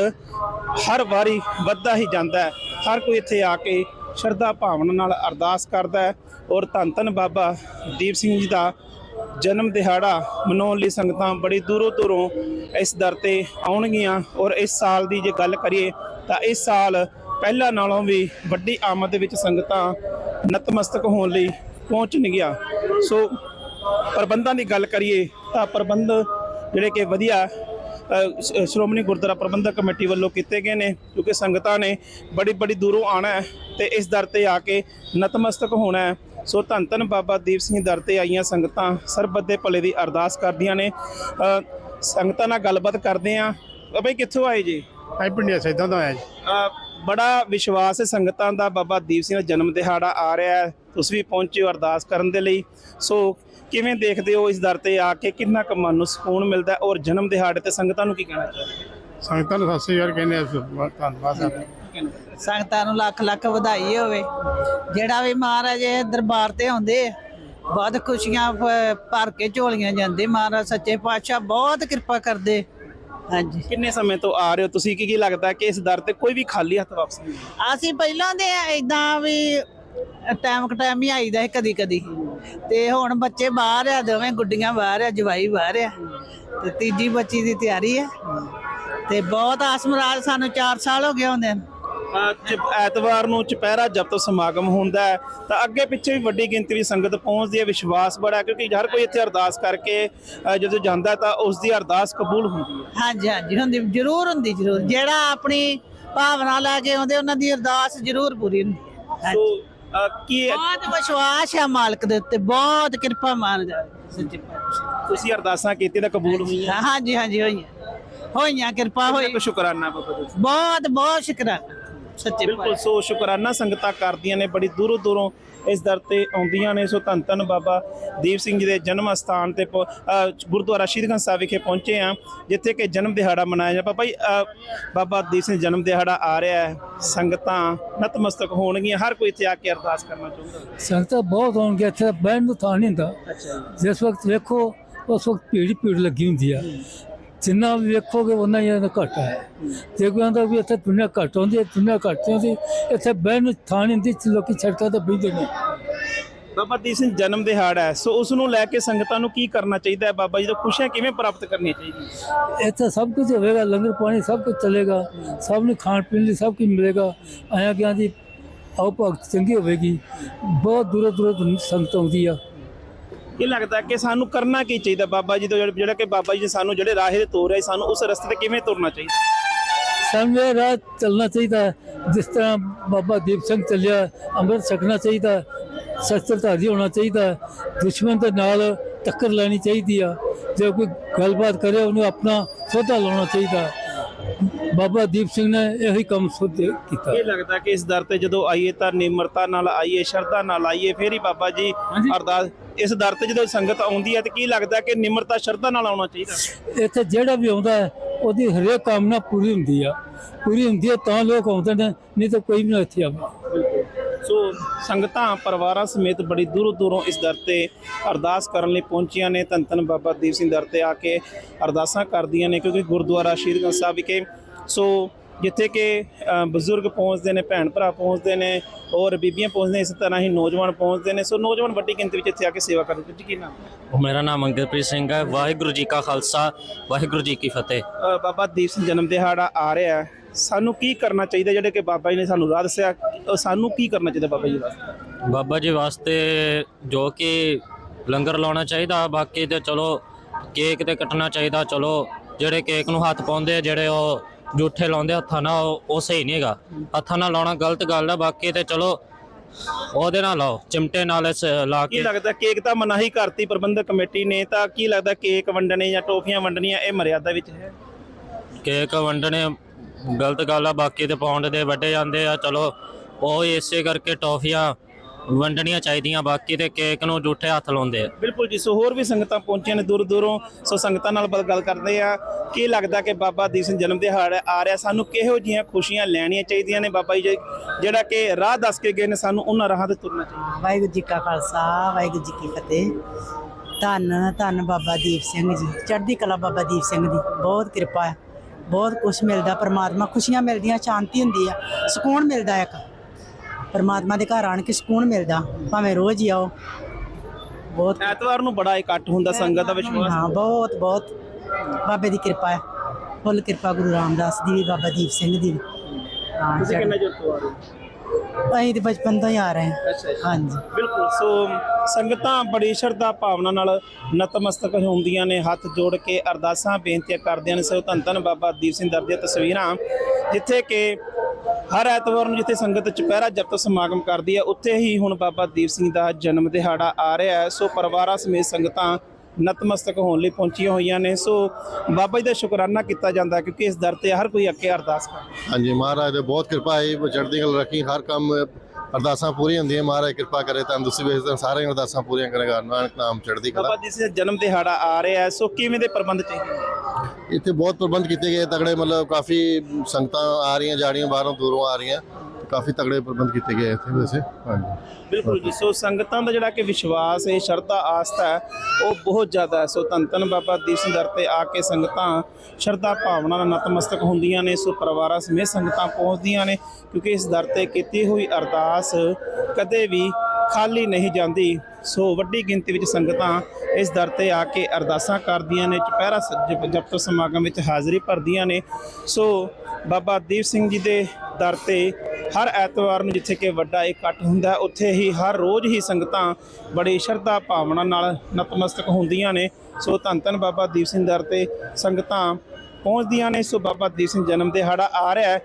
ਹਰ ਵਾਰੀ ਵੱਧਦਾ ਹੀ ਜਾਂਦਾ ਹੈ। ਹਰ ਕੋਈ ਇੱਥੇ ਆ ਕੇ ਸ਼ਰਧਾ ਭਾਵਨਾ ਨਾਲ ਅਰਦਾਸ ਕਰਦਾ ਹੈ ਔਰ ਧੰਨ ਧੰਨ ਬਾਬਾ ਦੀਪ ਸਿੰਘ ਜੀ ਦਾ ਜਨਮ ਦਿਹਾੜਾ ਮਨਾਉਣ ਲਈ ਸੰਗਤਾਂ ਬੜੀ ਦੂਰੋਂ ਦੂਰੋਂ ਇਸ ਦਰ ਤੇ ਆਉਣਗੀਆਂ ਔਰ ਇਸ ਸਾਲ ਦੀ ਜੇ ਗੱਲ ਕਰੀਏ ਤਾਂ ਇਸ ਸਾਲ ਪਹਿਲਾਂ ਨਾਲੋਂ ਵੀ ਵੱਡੀ ਆਮਦ ਦੇ ਵਿੱਚ ਸੰਗਤਾਂ ਨਤਮਸਤਕ ਹੋਣ ਲਈ ਪਹੁੰਚਣਗੀਆਂ ਸੋ ਪ੍ਰਬੰਧਾਂ ਦੀ ਗੱਲ ਕਰੀਏ ਤਾਂ ਪ੍ਰਬੰਧ ਜਿਹੜੇ ਕਿ ਵਧੀਆ ਸ਼੍ਰੋਮਣੀ ਗੁਰਦੁਆਰਾ ਪ੍ਰਬੰਧਕ ਕਮੇਟੀ ਵੱਲੋਂ ਕੀਤੇ ਗਏ ਨੇ ਕਿਉਂਕਿ ਸੰਗਤਾਂ ਨੇ ਬੜੀ ਬੜੀ ਦੂਰੋਂ ਆਣਾ ਹੈ ਤੇ ਇਸ ਦਰ ਤੇ ਆ ਕੇ ਨਤਮਸਤਕ ਹੋਣਾ ਹੈ। ਸੋ ਧੰਨ ਧੰਨ ਬਾਬਾ ਦੀਪ ਸਿੰਘ ਦਰ ਤੇ ਆਈਆਂ ਸੰਗਤਾਂ ਸਰਬੱਤ ਦੇ ਭਲੇ ਦੀ ਅਰਦਾਸ ਕਰਦੀਆਂ ਨੇ। ਸੰਗਤਾਂ ਨਾਲ ਗੱਲਬਾਤ ਕਰਦੇ ਆ ਬਈ ਕਿੱਥੋਂ ਆਏ ਜੀ? ਅਸੀਂ ਪਿੰਡੀਆਂ ਸੈਦਾਂ ਤੋਂ ਆਇਆ ਜੀ। ਬੜਾ ਵਿਸ਼ਵਾਸ ਹੈ ਸੰਗਤਾਂ ਦਾ ਬਾਬਾ ਦੀਪ ਸਿੰਘ ਦਾ ਜਨਮ ਦਿਹਾੜਾ ਆ ਰਿਹਾ ਹੈ। ਤੁਸੀਂ ਵੀ ਪਹੁੰਚੇ ਹੋ ਅਰਦਾਸ ਕਰਨ ਦੇ ਲਈ। ਸੋ ਕਿਵੇਂ ਦੇਖਦੇ ਹੋ ਇਸ ਦਰ ਤੇ ਆ ਕੇ ਕਿੰਨਾ ਕੁ ਮਨ ਨੂੰ ਸਕੂਨ ਮਿਲਦਾ ਔਰ ਜਨਮ ਦਿਹਾੜੇ ਤੇ ਸੰਗਤਾਂ ਨੂੰ ਕੀ ਕਹਿਣਾ ਚਾਹੁੰਦੇ ਸੰਗਤਾਂ ਨੂੰ ਸਤਿ ਸ੍ਰੀ ਅਕਾਲ ਕਹਿੰਦੇ ਆ ਧੰਨਵਾਦ ਸਾਹਿਬ ਸੰਗਤਾਂ ਨੂੰ ਲੱਖ ਲੱਖ ਵਧਾਈ ਹੋਵੇ। ਜਿਹੜਾ ਵੀ ਮਹਾਰਾਜ ਇਹ ਦਰਬਾਰ ਤੇ ਆਉਂਦੇ ਆ, ਬਹੁਤ ਖੁਸ਼ੀਆਂ ਭਰ ਕੇ ਝੋਲੀਆਂ ਜਾਂਦੇ ਮਹਾਰਾਜ ਸੱਚੇ ਪਾਤਸ਼ਾਹ ਬਹੁਤ ਕਿਰਪਾ ਕਰਦੇ। ਹਾਂਜੀ। ਕਿੰਨੇ ਸਮੇਂ ਤੋਂ ਆ ਰਹੇ ਹੋ? ਤੁਸੀਂ ਕੀ ਕੀ ਲੱਗਦਾ ਕਿ ਇਸ ਦਰ ਤੇ ਕੋਈ ਵੀ ਖਾਲੀ ਹੱਥ ਵਾਪਸ ਨਹੀਂ? ਅਸੀਂ ਪਹਿਲਾਂ ਦੇ ਇਦਾਂ ਵੀ ਟਾਈਮ ਕ ਟਾਈਮ ਹੀ ਆਈਦਾ ਹੈ ਕਦੀ ਕਦੀ ਤੇ ਹੁਣ ਬੱਚੇ ਬਾਹਰ ਆ ਦੋਵੇਂ ਗੁੱਡੀਆਂ ਬਾਹਰ ਆ ਜਵਾਈ ਬਾਹਰ ਆ। ਤੇ ਤੀਜੀ ਬੱਚੀ ਦੀ ਤਿਆਰੀ ਹੈ ਤੇ ਬਹੁਤ ਆਸ ਮਰਾਜ ਸਾਨੂੰ 4 ਸਾਲ ਹੋ ਗਏ ਹੁੰਦੇ ਨੂੰ। ਐਤਵਾਰ ਨੂੰ ਚੁਪਹਿਰਾ ਜਪਤ ਸਮਾਗਮ ਹੁੰਦਾ ਹੈ। ਤਾਂ ਅੱਗੇ ਪਿੱਛੇ ਵੀ ਵੱਡੀ ਗਿਣਤੀ ਵਿੱਚ ਸੰਗਤ ਪਹੁੰਚਦੀ ਹੈ ਵਿਸ਼ਵਾਸ ਬੜਾ ਕਿਉਂਕਿ ਹਰ ਕੋਈ ਇੱਥੇ ਅਰਦਾਸ ਕਰਕੇ ਜਦੋਂ ਜਾਂਦਾ ਤਾਂ ਉਸ ਦੀ ਅਰਦਾਸ ਕਬੂਲ ਹੁੰਦੀ ਹੈ। ਹਾਂਜੀ ਹਾਂਜੀ ਹੁੰਦੀ ਜ਼ਰੂਰ ਹੁੰਦੀ ਜ਼ਰੂਰ। ਜਿਹੜਾ ਆਪਣੀ ਭਾਵਨਾ ਲੈ ਕੇ ਆਉਂਦੇ ਉਹਨਾਂ ਦੀ ਅਰਦਾਸ ਜ਼ਰੂਰ ਪੂਰੀ ਹੁੰਦੀ ਹੈ। ਸੋ ਕੀ ਬਹੁਤ ਵਿਸ਼ਵਾਸ ਹੈ ਮਾਲਕ ਦੇ ਉੱਤੇ ਬਹੁਤ ਕਿਰਪਾ ਮਾਨ ਜਾ ਸੱਚੇ ਪਾਤਸ਼ਾਹ। ਤੁਸੀਂ ਅਰਦਾਸਾਂ ਕੀਤੀ ਤਾਂ ਕਬੂਲ ਹੋਈਆਂ। ਹਾਂਜੀ ਹਾਂਜੀ ਹੋਈਆਂ। ਹੋਈਆਂ ਕਿਰਪਾ ਹੋਈ। ਸ਼ੁਕਰਾਨਾ ਬਹੁਤ ਬਹੁਤ ਸ਼ੁਕਰਾਨਾ। ਸੱਚੇ ਬਿਲਕੁਲ ਸੋ ਸ਼ੁਕਰਾਨਾ ਸੰਗਤਾਂ ਕਰਦੀਆਂ ਨੇ ਬੜੀ ਦੂਰੋਂ ਦੂਰੋਂ ਇਸ ਦਰ ਤੇ ਆਉਂਦੀਆਂ ਨੇ। ਸੋ ਧੰਨ ਧੰਨ ਬਾਬਾ ਦੀਪ ਸਿੰਘ ਜੀ ਦੇ ਜਨਮ ਸਥਾਨ ਤੇ ਗੁਰਦੁਆਰਾ ਸ਼ਹੀਦਗੰਜ ਸਾਹਿਬ ਵਿਖੇ ਪਹੁੰਚੇ ਆ ਜਿੱਥੇ ਕਿ ਜਨਮ ਦਿਹਾੜਾ ਮਨਾਇਆ ਜਾ ਬਾਬਾ ਜੀ ਅ, ਬਾਬਾ ਦੀਪ ਸਿੰਘ ਜਨਮ ਦਿਹਾੜਾ ਆ ਰਿਹਾ ਹੈ। ਸੰਗਤਾਂ ਨਤਮਸਤਕ ਹੋਣਗੀਆਂ। ਹਰ ਕੋਈ ਇੱਥੇ ਆ ਕੇ ਅਰਦਾਸ ਕਰਨਾ ਚਾਹੁੰਦਾ ਸੰਗਤਾਂ ਬਹੁਤ ਹੋਣਗੀਆਂ। ਇੱਥੇ ਬਹਿਣ ਨੂੰ ਥਾਂ ਨਹੀਂ ਹੁੰਦਾ। ਅੱਛਾ ਜਿਸ ਵਕਤ ਵੇਖੋ ਉਸ ਵਕਤ ਭੀੜ ਭੀੜ ਲੱਗੀ ਹੁੰਦੀ ਆ। ਜਿੰਨਾ ਵੀ ਵੇਖੋਗੇ ਉਹਨਾਂ ਹੀ ਇਹਦਾ ਘੱਟ ਹੈ। ਜੇ ਕੋਈ ਆਂਦਾ ਵੀ ਇੱਥੇ ਦੁਨੀਆ ਘੱਟ ਹੁੰਦੀ ਹੈ ਦੁਨੀਆ ਘੱਟ ਹੁੰਦੀ ਇੱਥੇ ਬਹਿਣ ਨੂੰ ਥਾਂ ਨਹੀਂ ਹੁੰਦੀ ਲੋਕੀ ਸੜਕਾਂ ਤੇ ਬਹਿੰਦੇ ਨੇ। ਬਾਬਾ ਦੀਪ ਸਿੰਘ ਜਨਮ ਦਿਹਾੜਾ ਹੈ। ਸੋ ਉਸ ਨੂੰ ਲੈ ਕੇ ਸੰਗਤਾਂ ਨੂੰ ਕੀ ਕਰਨਾ ਚਾਹੀਦਾ ਹੈ? ਬਾਬਾ ਜੀ ਤੋਂ ਖੁਸ਼ੀਆਂ ਕਿਵੇਂ ਪ੍ਰਾਪਤ ਕਰਨੀਆਂ ਚਾਹੀਦੀਆਂ? ਇੱਥੇ ਸਭ ਕੁਝ ਹੋਵੇਗਾ ਲੰਗਰ ਪਾਣੀ ਸਭ ਕੁਝ ਚੱਲੇਗਾ। ਸਭ ਨੂੰ ਖਾਣ ਪੀਣ ਲਈ ਸਭ ਕੁਝ ਮਿਲੇਗਾ। ਆਇਆ ਗਿਆ ਦੀ ਆਓ ਭਗਤ ਚੰਗੀ ਹੋਵੇਗੀ। ਬਹੁਤ ਦੂਰੋਂ ਦੂਰੋਂ ਸੰਗਤ ਆਉਂਦੀ ਆ। ਇਹ ਲੱਗਦਾ ਕਿ ਸਾਨੂੰ ਕਰਨਾ ਕੀ ਚਾਹੀਦਾ? ਬਾਬਾ ਜੀ ਤੋਂ ਜਿਹੜਾ ਕਿ ਬਾਬਾ ਜੀ ਨੇ ਸਾਨੂੰ ਜਿਹੜੇ ਰਾਹ ਤੇ ਤੋਰਿਆ ਸਾਨੂੰ ਉਸ ਰਸਤੇ ਤੇ ਕਿਵੇਂ ਤੁਰਨਾ ਚਾਹੀਦਾ? ਸਾਨੂੰ ਇਹ ਰਾਹ ਚੱਲਣਾ ਚਾਹੀਦਾ। ਜਿਸ ਤਰ੍ਹਾਂ ਬਾਬਾ ਦੀਪ ਸਿੰਘ ਚੱਲਿਆ ਅੰਮ੍ਰਿਤ ਛਕਣਾ ਚਾਹੀਦਾ ਹੈ, ਸ਼ਸਤਰਧਾਰੀ ਹੋਣਾ ਚਾਹੀਦਾ ਦੁਸ਼ਮਣ ਦੇ ਨਾਲ ਟੱਕਰ ਲੈਣੀ ਚਾਹੀਦੀ ਆ। ਜੇ ਕੋਈ ਗੱਲਬਾਤ ਕਰੇ ਉਹਨੂੰ ਆਪਣਾ ਸੋਧਾ ਲਾਉਣਾ ਚਾਹੀਦਾ। ਬਾਬਾ ਦੀਪ ਸਿੰਘ ਨੇ ਇਹੀ ਕੰਮ ਸੁਧ ਕੀਤਾ। ਇਹ ਲੱਗਦਾ ਕਿ ਇਸ ਦਰ ਤੇ ਜਦੋਂ ਆਈਏ ਤਾਂ ਨਿਮਰਤਾ ਨਾਲ ਆਈਏ ਸ਼ਰਧਾ ਨਾਲ ਆਈਏ ਫੇਰ ਹੀ ਬਾਬਾ ਜੀ। ਅਰਦਾਸ ਇਸ ਦਰ ਤੇ ਜਦੋਂ ਸੰਗਤ ਆਉਂਦੀ ਹੈ ਤੇ ਕੀ ਲੱਗਦਾ ਕਿ ਨਿਮਰਤਾ ਸ਼ਰਧਾ ਨਾਲ ਆਉਣਾ ਚਾਹੀਦਾ? ਇੱਥੇ ਜਿਹੜਾ ਵੀ ਆਉਂਦਾ ਹੈ ਉਹਦੀ ਹਰੇਕ ਕਾਮਨਾ ਪੂਰੀ ਹੁੰਦੀ ਆ। ਪੂਰੀ ਹੁੰਦੀ ਹੈ ਤਾਂ ਲੋਕ ਆਉਂਦੇ ਨੇ ਨਹੀਂ ਤਾਂ ਕੋਈ ਵੀ ਨਾ ਇੱਥੇ ਆਵੇ ਸੋ ਸੰਗਤਾਂ ਪਰਿਵਾਰਾਂ ਸਮੇਤ ਬੜੀ ਦੂਰੋਂ ਦੂਰੋਂ ਇਸ ਦਰ ਤੇ ਅਰਦਾਸ ਕਰਨ ਲਈ ਪਹੁੰਚੀਆਂ ਨੇ। ਧੰਨ ਧੰਨ ਬਾਬਾ ਦੀਪ ਸਿੰਘ ਦਰ ਤੇ ਆ ਕੇ ਅਰਦਾਸਾਂ ਕਰਦੀਆਂ ਨੇ ਕਿਉਂਕਿ ਗੁਰਦੁਆਰਾ ਸ਼ਹੀਦਗੰਜ ਸਾਹਿਬ ਵਿਖੇ ਸੋ ਜਿੱਥੇ ਕਿ ਬਜ਼ੁਰਗ ਪਹੁੰਚਦੇ ਨੇ ਭੈਣ ਭਰਾ ਪਹੁੰਚਦੇ ਨੇ ਔਰ ਬੀਬੀਆਂ ਪਹੁੰਚਦੇ ਨੇ ਇਸ ਤਰ੍ਹਾਂ ਹੀ ਨੌਜਵਾਨ ਪਹੁੰਚਦੇ ਨੇ। ਸੋ ਨੌਜਵਾਨ ਵੱਡੀ ਗਿਣਤੀ ਵਿੱਚ ਇੱਥੇ ਆ ਕੇ ਸੇਵਾ ਕਰਦੇ ਜੀ ਕੀ ਨਾਮ? ਉਹ ਮੇਰਾ ਨਾਮ ਅੰਗਦਪ੍ਰੀਤ ਸਿੰਘ ਹੈ। ਵਾਹਿਗੁਰੂ ਜੀ ਕਾ ਖਾਲਸਾ ਵਾਹਿਗੁਰੂ ਜੀ ਕੀ ਫਤਿਹ। ਬਾਬਾ ਦੀਪ ਸਿੰਘ ਜਨਮ ਦਿਹਾੜਾ ਆ ਰਿਹਾ ਹੈ। ਸਾਨੂੰ ਕੀ ਕਰਨਾ ਚਾਹੀਦਾ ਜਿਹੜੇ ਕਿ ਬਾਬਾ ਜੀ ਨੇ ਸਾਨੂੰ ਰਾਹ ਦੱਸਿਆ? ਸਾਨੂੰ ਕੀ ਕਰਨਾ ਚਾਹੀਦਾ ਬਾਬਾ ਜੀ ਵਾਸਤੇ? ਬਾਬਾ ਜੀ ਵਾਸਤੇ ਜੋ ਕਿ ਲੰਗਰ ਲਾਉਣਾ ਚਾਹੀਦਾ ਬਾਕੀ ਤੇ ਚਲੋ ਕੇਕ ਤੇ ਕੱਟਣਾ ਚਾਹੀਦਾ। ਚਲੋ ਜਿਹੜੇ ਕੇਕ ਨੂੰ ਹੱਥ ਪਾਉਂਦੇ ਆ ਜਿਹੜੇ ਉਹ ਜੂਠੇ ਲਾਉਂਦੇ ਹੱਥਾਂ ਨਾਲ ਉਹ- ਉਹ ਸਹੀ ਨਹੀਂ ਹੈਗਾ। ਹੱਥਾਂ ਨਾਲ ਲਾਉਣਾ ਗਲਤ ਗੱਲ ਹੈ ਬਾਕੀ ਤੇ ਚਲੋ ਉਹਦੇ ਨਾਲ ਲਾਓ ਚਿਮਟੇ ਨਾਲ ਇਸ ਲਾ ਕੀ ਕੇ। ਲੱਗਦਾ ਕੇਕ ਤਾਂ ਮਨਾਹੀ ਕਰਤੀ ਪ੍ਰਬੰਧਕ ਕਮੇਟੀ ਨੇ ਤਾਂ ਕੀ ਲੱਗਦਾ ਕੇਕ ਵੰਡਣੇ ਜਾਂ ਟੋਫੀਆਂ ਵੰਡਣੀਆਂ ਇਹ ਮਰਿਆਦਾ ਵਿੱਚ ਹੈ? ਕੇਕ ਵੰਡਣੇ ਗਲਤ ਗੱਲ ਆ ਬਾਕੀ ਤੇ ਪੌਂਡ ਦੇ ਵੱਡੇ ਜਾਂਦੇ ਆ ਚਲੋ ਉਹ ਇਸੇ ਕਰਕੇ ਟੌਫੀਆਂ ਵੰਡਣੀਆਂ ਚਾਹੀਦੀਆਂ ਬਾਕੀ ਤੇ ਕੇਕ ਨੂੰ ਜੂਠੇ ਹੱਥ ਲਾਉਂਦੇ ਆ। ਬਿਲਕੁਲ ਜੀ ਸੋ ਹੋਰ ਵੀ ਸੰਗਤਾਂ ਪਹੁੰਚੀਆਂ ਨੇ ਦੂਰ ਦੂਰੋਂ ਸੋ ਸੰਗਤਾਂ ਨਾਲ ਬਲ ਗੱਲ ਕਰਦੇ ਆ ਕੀ ਲੱਗਦਾ ਕਿ ਬਾਬਾ ਦੀਪ ਸਿੰਘ ਜਨਮ ਦਿਹਾੜਾ ਆ ਰਿਹਾ? ਸਾਨੂੰ ਕਿਹੋ ਜੀਆਂ ਖੁਸ਼ੀਆਂ ਲੈਣੀਆਂ ਚਾਹੀਦੀਆਂ ਨੇ ਬਾਬਾ ਜੀ ਜਿਹੜਾ ਕਿ ਰਾਹ ਦੱਸ ਕੇ ਗਏ ਨੇ ਸਾਨੂੰ ਉਹਨਾਂ ਰਾਹਾਂ ਤੇ ਤੁਰਨਾ ਚਾਹੀਦਾ। ਵਾਹਿਗੁਰੂ ਜੀ ਕਾ ਖਾਲਸਾ ਵਾਹਿਗੁਰੂ ਜੀ ਕੀ ਫਤਿਹ। ਧੰਨ ਧੰਨ ਬਾਬਾ ਦੀਪ ਸਿੰਘ ਜੀ। ਚੜ੍ਹਦੀ ਕਲਾ ਬਾਬਾ ਦੀਪ ਸਿੰਘ ਦੀ ਬਹੁਤ ਕਿਰਪਾ ਹੈ। ਬਹੁਤ ਕੁਝ ਮਿਲਦਾ ਪਰਮਾਤਮਾ ਖੁਸ਼ੀਆਂ ਮਿਲਦੀਆਂ ਸ਼ਾਂਤੀ ਹੁੰਦੀ ਆ। ਸਕੂਨ ਮਿਲਦਾ ਇੱਕ। ਪਰਮਾਤਮਾ ਦੇ ਘਰ ਆਣ ਕੇ ਸਕੂਨ ਮਿਲਦਾ ਭਾਵੇਂ ਰੋਜ਼ ਹੀ ਆਓ। ਬਹੁਤ ਐਤਵਾਰ ਨੂੰ ਬੜਾ ਇਕੱਠ ਹੁੰਦਾ ਸੰਗਤ ਦਾ ਵਿਸ਼ਵਾਸ। ਹਾਂ ਬਹੁਤ ਬਹੁਤ। ਬਾਬੇ ਦੀ ਕਿਰਪਾ ਹੈ। ਫੁੱਲ ਕਿਰਪਾ ਗੁਰੂ ਰਾਮਦਾਸ ਦੀ ਵੀ ਬਾਬਾ ਦੀਪ ਸਿੰਘ ਦੀ ਵੀ। ਹਾਂ ਤੁਸੀਂ ਕਿੰਨਾ ਚਿਰ ਤੋਂ ਆ ਰਹੇ ਹੋ? ਅਸੀਂ ਤੇ ਬਚਪਨ ਤੋਂ ਹੀ ਆ ਰਹੇ ਹਾਂ। ਅੱਛਾ ਹਾਂਜੀ। ਬਿਲਕੁਲ ਸੋ ਸੰਗਤਾਂ ਬੜੀ ਸ਼ਰਧਾ ਭਾਵਨਾ ਨਾਲ ਨਤਮਸਤਕ ਹੁੰਦੀਆਂ ਨੇ ਹੱਥ ਜੋੜ ਕੇ ਅਰਦਾਸਾਂ ਬੇਨਤੀਆਂ ਕਰਦੀਆਂ ਨੇ। ਸੋ ਧੰਨ ਧੰਨ ਬਾਬਾ ਦੀਪ ਸਿੰਘ ਦਰ ਦੀਆਂ ਤਸਵੀਰਾਂ ਜਿੱਥੇ ਕਿ ਹਰ ਐਤਵਾਰ ਨੂੰ ਜਿੱਥੇ ਸੰਗਤ ਚੁਪਹਿਰਾ ਜਪਤ ਸਮਾਗਮ ਕਰਦੀ ਹੈ ਉੱਥੇ ਹੀ ਹੁਣ ਬਾਬਾ ਦੀਪ ਸਿੰਘ ਦਾ ਜਨਮ ਦਿਹਾੜਾ ਆ ਰਿਹਾ ਹੈ। ਸੋ ਪਰਿਵਾਰਾਂ ਸਮੇਤ ਸੰਗਤਾਂ ਨਤਮਸਤਕ ਹੋਣ ਲਈ ਪਹੁੰਚੀਆਂ ਹੋਈਆਂ ਨੇ। ਸੋ ਬਾਬਾ ਜੀ ਦਾ ਸ਼ੁਕਰਾਨਾ ਕੀਤਾ ਜਾਂਦਾ ਕਿਉਂਕਿ ਇਸ ਦਰ ਤੇ ਹਰ ਕੋਈ ਅੱਗੇ ਅਰਦਾਸ ਕਰਦਾ ਹਾਂਜੀ ਮਹਾਰਾਜ ਦੇ ਬਹੁਤ ਕਿਰਪਾ ਹੈ। ਉਹ ਚੜ੍ਹਦੀ ਕਲਾ ਰੱਖੀ ਹਰ ਕੰਮ ਅਰਦਾਸਾਂ ਪੂਰੀਆਂ ਹੁੰਦੀਆਂ। ਮਹਾਰਾਜ ਕਿਰਪਾ ਕਰੇ ਤੰਦਰੁਸਤੀ ਵੇਚਦੇ ਸਾਰੀਆਂ ਅਰਦਾਸਾਂ ਪੂਰੀਆਂ ਕਰੇਗਾ ਨਾਨਕ ਨਾਮ ਚੜ੍ਹਦੀ ਬਾਬਾ ਕਲਾ। ਦੀਪ ਸਿੰਘ ਦਾ ਜਨਮ ਦਿਹਾੜਾ ਆ ਰਿਹਾ ਹੈ। ਸੋ ਕਿਵੇਂ ਦੇ ਪ੍ਰਬੰਧ ਚਾਹੀਦੇ ਇੱਥੇ ਬਹੁਤ ਪ੍ਰਬੰਧ ਕੀਤੇ ਗਏ। ਤਗੜੇ ਮਤਲਬ ਕਾਫੀ ਸੰਗਤਾਂ ਆ ਰਹੀਆਂ ਜਾ ਰਹੀਆਂ ਬਾਹਰੋਂ ਦੂਰੋਂ ਆ ਰਹੀਆਂ। ਕਾਫੀ ਤਗੜੇ ਪ੍ਰਬੰਧ ਕੀਤੇ ਗਏ ਇੱਥੇ ਵੈਸੇ, ਹਾਂਜੀ। ਬਿਲਕੁਲ ਜੀ, ਸੋ ਸੰਗਤਾਂ ਦਾ ਜਿਹੜਾ ਕਿ ਵਿਸ਼ਵਾਸ ਹੈ ਸ਼ਰਧਾ ਆਸਥਾ ਹੈ, ਉਹ ਬਹੁਤ ਜ਼ਿਆਦਾ ਹੈ। ਸੋ ਧੰਨ ਧੰਨ ਬਾਬਾ ਦੀਪ ਸਿੰਘ ਦਰ ਤੇ ਆ ਕੇ ਸੰਗਤਾਂ ਸ਼ਰਧਾ ਭਾਵਨਾ ਨਾਲ ਨਤਮਸਤਕ ਹੁੰਦੀਆਂ ਨੇ, ਸੋ ਪਰਿਵਾਰਾਂ ਸਮੇਤ ਸੰਗਤਾਂ ਪਹੁੰਚਦੀਆਂ ਨੇ, ਕਿਉਂਕਿ ਇਸ ਦਰ ਤੇ ਕੀਤੀ ਹੋਈ ਅਰਦਾਸ ਕਦੇ ਵੀ ਖਾਲੀ ਨਹੀਂ ਜਾਂਦੀ। ਸੋ ਵੱਡੀ ਗਿਣਤੀ ਵਿੱਚ ਸੰਗਤਾਂ ਇਸ ਦਰ ਤੇ ਆ ਕੇ ਅਰਦਾਸਾਂ ਕਰਦੀਆਂ ਨੇ, ਚੁਪਹਿਰਾ ਸ- ਜਪ- ਜਪਤ ਸਮਾਗਮ ਵਿੱਚ ਹਾਜ਼ਰੀ ਭਰਦੀਆਂ ਨੇ। ਸੋ ਬਾਬਾ ਦੀਪ ਸਿੰਘ ਜੀ ਦੇ ਦਰ ਤੇ ਹਰ ਐਤਵਾਰ ਨੂੰ ਜਿੱਥੇ ਕਿ ਵੱਡਾ ਇਕੱਠ ਹੁੰਦਾ ਉੱਥੇ ਹੀ ਹਰ ਰੋਜ਼ ਹੀ ਸੰਗਤਾਂ ਬੜੀ ਸ਼ਰਧਾ ਭਾਵਨਾ ਨਾਲ ਨਤਮਸਤਕ ਹੁੰਦੀਆਂ ਨੇ। ਸੋ ਧੰਨ ਧੰਨ ਬਾਬਾ ਦੀਪ ਸਿੰਘ ਦਰ ਤੇ ਸੰਗਤਾਂ ਪਹੁੰਚਦੀਆਂ ਨੇ। ਸੋ ਬਾਬਾ ਦੀਪ ਸਿੰਘ ਜਨਮ ਦਿਹਾੜਾ ਆ ਰਿਹਾ ਹੈ।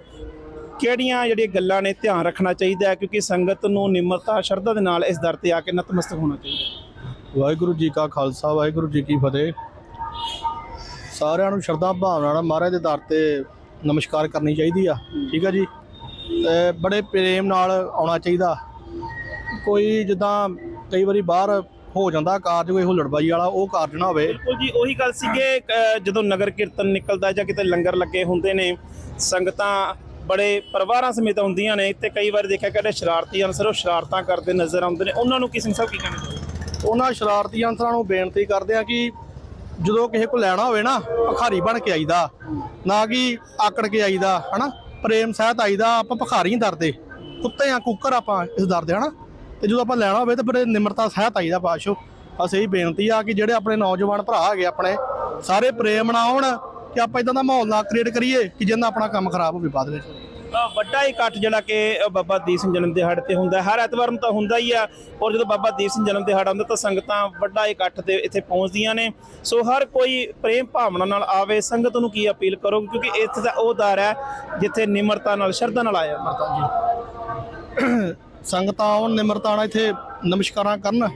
ਕਿਹੜੀਆਂ ਜਿਹੜੀਆਂ ਗੱਲਾਂ ਨੇ ਧਿਆਨ ਰੱਖਣਾ ਚਾਹੀਦਾ ਹੈ, ਕਿਉਂਕਿ ਸੰਗਤ ਨੂੰ ਨਿਮਰਤਾ, ਸ਼ਰਧਾ ਦੇ ਨਾਲ ਇਸ ਦਰ ਤੇ ਆ ਕੇ ਨਤਮਸਤਕ ਹੋਣਾ ਚਾਹੀਦਾ ਵਾਹਿਗੁਰੂ ਜੀ ਕਾ ਖਾਲਸਾ, ਵਾਹਿਗੁਰੂ ਜੀ ਕੀ ਫਤਿਹ। ਸਾਰਿਆਂ ਨੂੰ ਸ਼ਰਧਾ ਭਾਵਨਾ ਨਾਲ ਮਹਾਰਾਜ ਦੇ ਦਰ ਤੇ ਨਮਸਕਾਰ ਕਰਨੀ ਚਾਹੀਦੀ ਆ। ਠੀਕ ਆ ਜੀ? ਤੇ ਬੜੇ ਪ੍ਰੇਮ ਨਾਲ ਆਉਣਾ ਚਾਹੀਦਾ। ਕੋਈ ਜਿੱਦਾਂ ਕਈ ਵਾਰੀ ਬਾਹਰ ਹੋ ਜਾਂਦਾ ਕਾਰਜ ਕੋਈ ਹੁੱਲੜਬਾਈ ਵਾਲਾ ਉਹ ਕਾਰਜ ਨਾ ਹੋਵੇ। ਬਿਲਕੁਲ ਜੀ ਉਹੀ ਗੱਲ ਸੀਗੇ ਅ, ਜਦੋਂ ਨਗਰ ਕੀਰਤਨ ਨਿਕਲਦਾ ਜਾਂ ਕਿਤੇ ਲੰਗਰ ਲੱਗੇ ਹੁੰਦੇ ਨੇ ਸੰਗਤਾਂ ਬੜੇ ਪਰਿਵਾਰਾਂ ਸਮੇਤ ਹੁੰਦੀਆਂ ਨੇ ਤੇ ਕਈ ਵਾਰ ਦੇਖਿਆ ਕਿ ਸ਼ਰਾਰਤੀ ਅਨਸਰ ਉਹ ਸ਼ਰਾਰਤਾਂ ਕਰਦੇ ਨਜ਼ਰ ਆਉਂਦੇ ਨੇ। ਉਹਨਾਂ ਨੂੰ ਕੀ ਸਿੰਘ ਸਾਹਿਬ ਕੀ ਕਹਿਣਾ ਚਾਹੁੰਦੇ ਉਹਨਾਂ ਸ਼ਰਾਰਤੀ ਅਨਸਰਾਂ ਨੂੰ ਬੇਨਤੀ ਕਰਦੇ ਆ ਕਿ ਜਦੋਂ ਕਿਸੇ ਕੋ ਲੈਣਾ ਹੋਵੇ ਨਾ ਭਖਾਰੀ ਬਣ ਕੇ ਆਈਦਾ ਨਾ ਕਿ ਆਕੜ ਕੇ ਆਈਦਾ ਹਨਾ? ਪ੍ਰੇਮ ਸਹਿਤ ਆਈਦਾ, ਆਪਾਂ ਭਖਾਰੀ ਨਹੀਂ ਡਰਦੇ। ਕੁੱਤੇ ਆ ਕੁੱਕਰ ਆਪਾਂ ਇਸ ਡਰਦੇ, ਹਨਾ? ਤੇ ਜਦੋਂ ਆਪਾਂ ਲੈਣਾ ਹੋਵੇ ਤਾਂ ਫਿਰ ਨਿਮਰਤਾ ਸਹਿਤ ਆਈਦਾ ਪਾਸ਼ੋ। ਬਸ ਇਹੀ ਬੇਨਤੀ ਆ ਕਿ ਜਿਹੜੇ ਆਪਣੇ ਨੌਜਵਾਨ ਭਰਾ ਹੈਗੇ ਆਪਣੇ, ਸਾਰੇ ਪ੍ਰੇਮ ਨਾਲ ਆਉਣ, ਕਿ ਆਪਾਂ ਇਦਾਂ ਦਾ ਮਾਹੌਲ ਨਾ ਕ੍ਰੀਏਟ ਕਰੀਏ ਕਿ ਜਿਹਨਾਂ ਆਪਣਾ ਕੰਮ ਖਰਾਬ ਹੋਵੇ ਬਾਅਦ ਵਿੱਚ। ਵੱਡਾ ਇਕੱਠ ਜਿਹੜਾ ਕਿ ਬਾਬਾ ਦੀਪ ਸਿੰਘ ਜਨਮ ਦਿਹਾੜੇ ਤੇ ਹੁੰਦਾ ਹਰ ਐਤਵਾਰ ਨੂੰ ਤਾਂ ਹੁੰਦਾ ਹੀ ਆ, ਔਰ ਜਦੋਂ ਬਾਬਾ ਦੀਪ ਸਿੰਘ ਜਨਮ ਦਿਹਾੜਾ ਹੁੰਦਾ ਤਾਂ ਸੰਗਤਾਂ ਵੱਡਾ ਇਕੱਠ ਤੇ ਇੱਥੇ ਪਹੁੰਚਦੀਆਂ ਨੇ। ਸੋ ਹਰ ਕੋਈ ਪ੍ਰੇਮ ਭਾਵਨਾ ਨਾਲ ਆਵੇ, ਸੰਗਤ ਨੂੰ ਕੀ ਅਪੀਲ ਕਰੋ ਕਿਉਂਕਿ ਇੱਥੇ ਦਾ ਉਹ ਦਰ ਹੈ ਜਿੱਥੇ ਨਿਮਰਤਾ ਨਾਲ, ਸ਼ਰਧਾ ਨਾਲ ਆਇਆ ਸੰਗਤਾਂ ਆਉਣ, ਨਿਮਰਤਾ ਨਾਲ ਇੱਥੇ ਨਮਸਕਾਰਾਂ ਕਰਨ।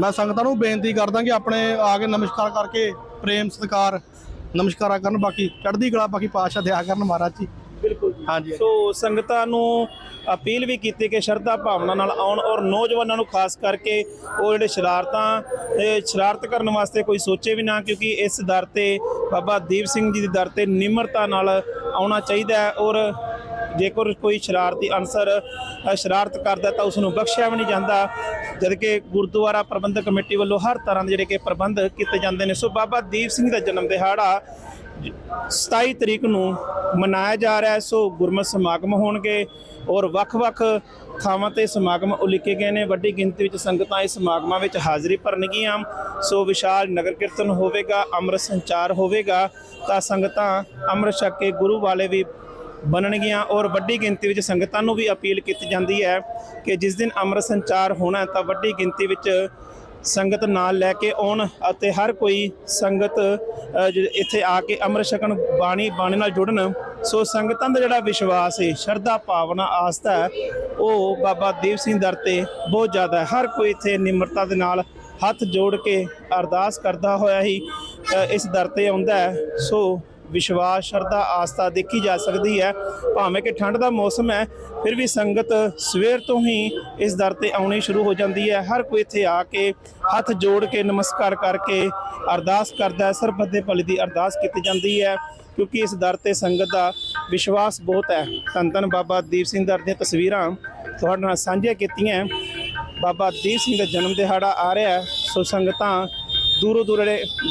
ਮੈਂ ਸੰਗਤਾਂ ਨੂੰ ਬੇਨਤੀ ਕਰਦਾ ਕਿ ਆਪਣੇ ਆ ਕੇ ਨਮਸਕਾਰ ਕਰਕੇ ਪ੍ਰੇਮ ਸਤਿਕਾਰ ਨਮਸਕਾਰਾਂ ਕਰਨ। ਬਾਕੀ ਚੜ੍ਹਦੀ ਕਲਾ, ਬਾਕੀ ਪਾਤਸ਼ਾਹ ਦਿਆ ਕਰਨ ਮਹਾਰਾਜ ਜੀ। ਬਿਲਕੁਲ ਹਾਂਜੀ ਸੋ ਸੰਗਤਾਂ ਨੂੰ ਅਪੀਲ ਵੀ ਕੀਤੀ ਕਿ ਸ਼ਰਧਾ ਭਾਵਨਾ ਨਾਲ ਆਉਣ ਔਰ ਨੌਜਵਾਨਾਂ ਨੂੰ ਖਾਸ ਕਰਕੇ ਉਹ ਜਿਹੜੇ ਸ਼ਰਾਰਤਾਂ ਇਹ ਸ਼ਰਾਰਤ ਕਰਨ ਵਾਸਤੇ ਕੋਈ ਸੋਚੇ ਵੀ ਨਾ ਕਿਉਂਕਿ ਇਸ ਦਰ ਤੇ ਬਾਬਾ ਦੀਪ ਸਿੰਘ ਜੀ ਦੇ ਦਰ ਤੇ ਨਿਮਰਤਾ ਨਾਲ ਆਉਣਾ ਚਾਹੀਦਾ ਹੈ ਔਰ ਜੇਕਰ ਕੋਈ ਸ਼ਰਾਰਤੀ ਅਨਸਰ ਸ਼ਰਾਰਤ ਕਰਦਾ ਤਾਂ ਉਸ ਨੂੰ ਬਖਸ਼ਿਆ ਵੀ ਨਹੀਂ ਜਾਂਦਾ। ਜਦ ਕਿ ਗੁਰਦੁਆਰਾ ਪ੍ਰਬੰਧਕ ਕਮੇਟੀ ਵੱਲੋਂ ਹਰ ਤਰ੍ਹਾਂ ਦੇ ਜਿਹੜੇ ਕਿ ਪ੍ਰਬੰਧ ਕੀਤੇ ਜਾਂਦੇ ਨੇ। ਸੋ ਬਾਬਾ ਦੀਪ ਸਿੰਘ ਦਾ ਜਨਮ ਦਿਹਾੜਾ 27 ਤਰੀਕ ਨੂੰ ਮਨਾਇਆ ਜਾ ਰਿਹਾ ਸੋ ਗੁਰਮਤਿ ਸਮਾਗਮ ਹੋਣਗੇ ਔਰ ਵੱਖ-ਵੱਖ ਥਾਵਾਂ ਤੇ ਸਮਾਗਮ ਉਲੀਕੇ ਗਏ ਨੇ। ਵੱਡੀ ਗਿਣਤੀ ਵਿੱਚ ਸੰਗਤਾਂ ਇਸ ਸਮਾਗਮਾਂ ਵਿੱਚ ਹਾਜ਼ਰੀ ਭਰਨਗੀਆਂ। ਸੋ ਵਿਸ਼ਾਲ ਨਗਰ ਕੀਰਤਨ ਹੋਵੇਗਾ, ਅੰਮ੍ਰਿਤ ਸੰਚਾਰ ਹੋਵੇਗਾ, ਤਾਂ ਸੰਗਤਾਂ ਅੰਮ੍ਰਿਤ ਛਕ ਕੇ ਗੁਰੂ ਵਾਲੇ ਵੀ ਬਣਨਗੀਆਂ ਔਰ ਵੱਡੀ ਗਿਣਤੀ ਵਿੱਚ ਸੰਗਤਾਂ ਨੂੰ ਵੀ ਅਪੀਲ ਕੀਤੀ ਜਾਂਦੀ ਹੈ ਕਿ ਜਿਸ ਦਿਨ ਅੰਮ੍ਰਿਤ ਸੰਚਾਰ ਹੋਣਾ ਤਾਂ ਵੱਡੀ ਗਿਣਤੀ ਵਿੱਚ ਸੰਗਤ ਨਾਲ ਲੈ ਕੇ ਆਉਣ ਅਤੇ ਹਰ ਕੋਈ ਸੰਗਤ ਜ- ਇੱਥੇ ਆ ਕੇ ਅੰਮ੍ਰਿਤ ਛਕਣ, ਬਾਣੀ ਬਾਣੀ ਨਾਲ ਜੁੜਨ, ਸੋ ਸੰਗਤਾਂ ਦਾ ਜਿਹੜਾ ਵਿਸ਼ਵਾਸ ਹੈ ਸ਼ਰਧਾ, ਭਾਵਨਾ, ਆਸਥਾ ਉਹ ਬਾਬਾ ਦੀਪ ਸਿੰਘ ਦਰ ਤੇ ਬਹੁਤ ਜ਼ਿਆਦਾ ਹੈ। ਹਰ ਕੋਈ ਇੱਥੇ ਨਿਮਰਤਾ ਦੇ ਨਾਲ ਹੱਥ ਜੋੜ ਕੇ ਅਰਦਾਸ ਕਰਦਾ ਹੋਇਆ ਹੀ ਇਸ ਦਰ ਤੇ ਆਉਂਦਾ ਹੈ। ਸੋ ਵਿਸ਼ਵਾਸ, ਸ਼ਰਧਾ, ਆਸਥਾ ਦੇਖੀ ਜਾ ਸਕਦੀ ਹੈ। ਭਾਵੇਂ ਕਿ ਠੰਡ ਦਾ ਮੌਸਮ ਹੈ, ਫਿਰ ਵੀ ਸੰਗਤ ਸਵੇਰ ਤੋਂ ਹੀ ਇਸ ਦਰ ਤੇ ਆਉਣੀ ਸ਼ੁਰੂ ਹੋ ਜਾਂਦੀ ਹੈ। ਹਰ ਕੋਈ ਇੱਥੇ ਆ ਕੇ ਹੱਥ ਜੋੜ ਕੇ ਨਮਸਕਾਰ ਕਰਕੇ ਅਰਦਾਸ ਕਰਦਾ ਹੈ। ਸਰਬੱਤ ਦੇ ਭਲੇ ਦੀ ਅਰਦਾਸ ਕੀਤੀ ਜਾਂਦੀ ਹੈ, ਕਿਉਂਕਿ ਇਸ ਦਰ ਤੇ ਸੰਗਤ ਦਾ ਵਿਸ਼ਵਾਸ ਬਹੁਤ ਹੈ। ਧੰਨ ਬਾਬਾ ਦੀਪ ਸਿੰਘ ਦਰ ਦੀਆਂ ਤਸਵੀਰਾਂ ਤੁਹਾਡੇ ਨਾਲ ਸਾਂਝੀਆਂ ਕੀਤੀਆਂ। ਬਾਬਾ ਦੀਪ ਸਿੰਘ ਦਾ ਜਨਮ ਦਿਹਾੜਾ ਆ ਰਿਹਾ ਸੋ ਸੰਗਤਾਂ ਦੂਰੋਂ ਦੂਰ